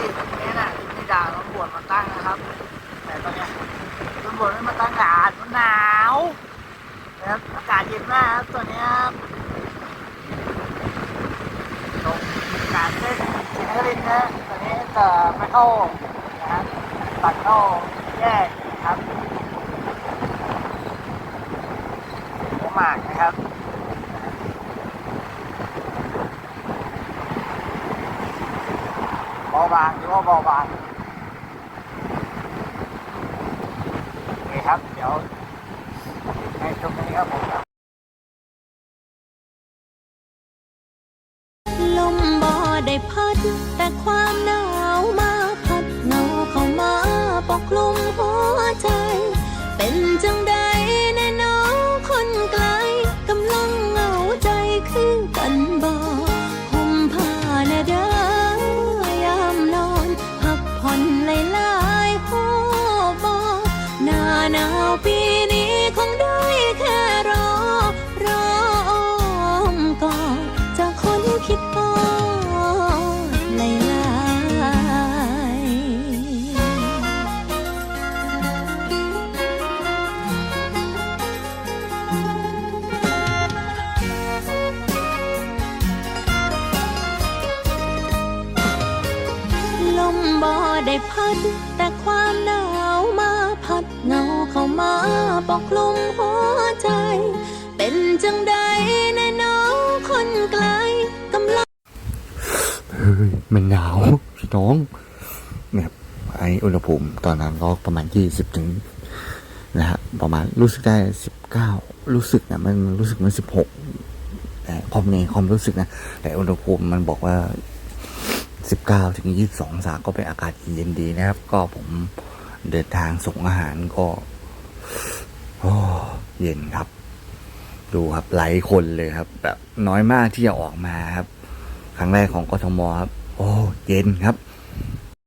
ที่ตรงนี้นะนี่ดาวตำรวจมาตั้งนะครับ แต่ตอนนี้ตำรวจไม่มาตั้งอากาศมันหนาวนะครับอากาศเย็นมากครับตอนนี้ตรงกาดเส้นจินคโปร์นะตอนนี้จะไม่เข้านะครับตัดเข้าแยกครับหัวหมากนะครับาบางหรือว่าเบาบางโอเคครับ เดี๋ยวในตรงนี้ครับผมลมบ่ได้พัดแต่ความหนาว หน้าหนาวปีนี้คงได้แค่รอ รออ้อมกอดจากคนคิดก็หลายๆลมบ่ได้พัดแต่ความหนาว ปกคลุมหัวใจ เป็นจังใดแน่น้องคนไกลกำลังเฮ้ยมันหนาวพี่น้องเนี่ยครับไออุณหภูมิตอนนั้นก็ประมาณยี่สิบถึงนะฮะประมาณรู้สึกได้สิบเก้ารู้สึกนะมันรู้สึกมันสิบหกแต่ความในความรู้สึกนะ แต่อุณหภูมิมันบอกว่าสิบเก้าถึงยี่สิบสององศาก็เป็นอากาศเย็นดีนะครับ ก็ผมเดินทางส่งอาหารก็ โอ้เย็นครับ ดูครับหลายคนเลยครับ แบบน้อยมากที่จะออกมาครับ ครั้งแรกของกทมครับ โอ้ เย็นครับ